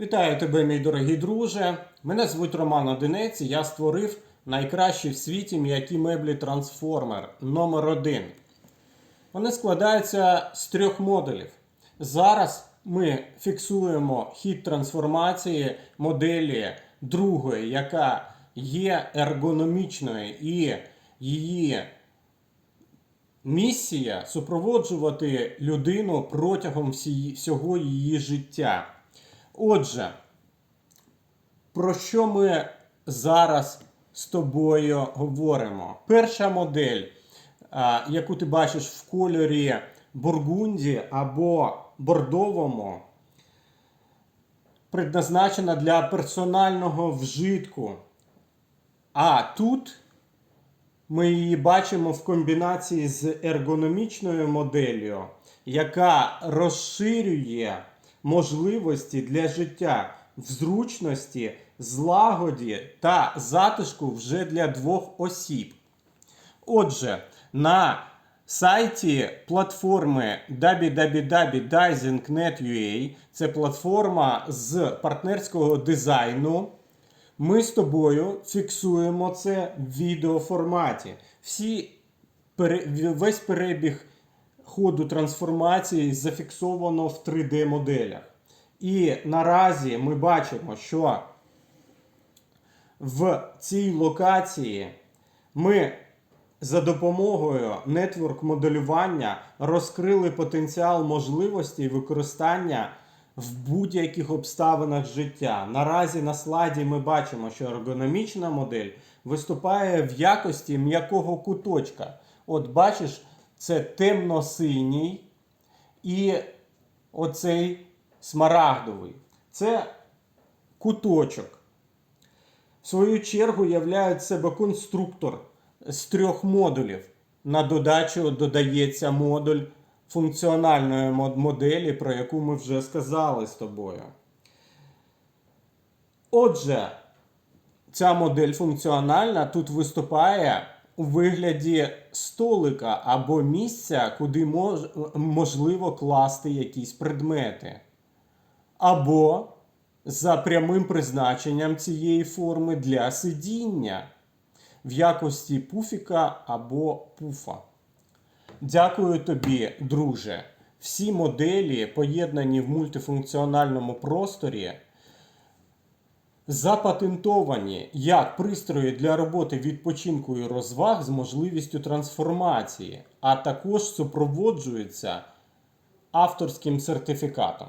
Вітаю тебе, мій дорогий друже. Мене звуть Роман Одинець. і Я створив найкращі в світі м'які меблі Transformer номер 1 Вони складаються з трьох модулів. Зараз ми фіксуємо хід трансформації моделі другої, яка є ергономічною і її місія супроводжувати людину протягом всього її життя. Отже, про що ми зараз з тобою говоримо? Перша модель, яку ти бачиш в кольорі бургунді або бордовому, предназначена для персонального вжитку. А тут ми її бачимо в комбінації з ергономічною моделлю, яка розширює можливості для життя в зручності, злагоді та затишку вже для двох осіб. Отже, на сайті платформи www.dizing.net.ua, це платформа з партнерського дизайну. Ми з тобою фіксуємо це в відеоформаті. Всі, весь перебіг ходу трансформації зафіксовано в 3D-моделях. І наразі ми бачимо, що в цій локації ми за допомогою нетворк моделювання розкрили потенціал можливостей використання в будь-яких обставинах життя. Наразі на слайді ми бачимо, що ергономічна модель виступає в якості м'якого куточка. От бачиш, це темно-синій і оцей смарагдовий. Це куточок в свою чергу являють себе конструктор з трьох модулів. На додачу додається модуль функціональної моделі, про яку ми вже сказали з тобою. Отже, ця модель функціональна тут виступає у вигляді столика або місця, куди мож, можливо класти якісь предмети. Або за прямим призначенням цієї форми для сидіння в якості пуфіка або пуфа. Дякую тобі, друже. Всі моделі, поєднані в мультифункціональному просторі, запатентовані як пристрої для роботи відпочинку і розваг з можливістю трансформації, а також супроводжуються авторським сертифікатом.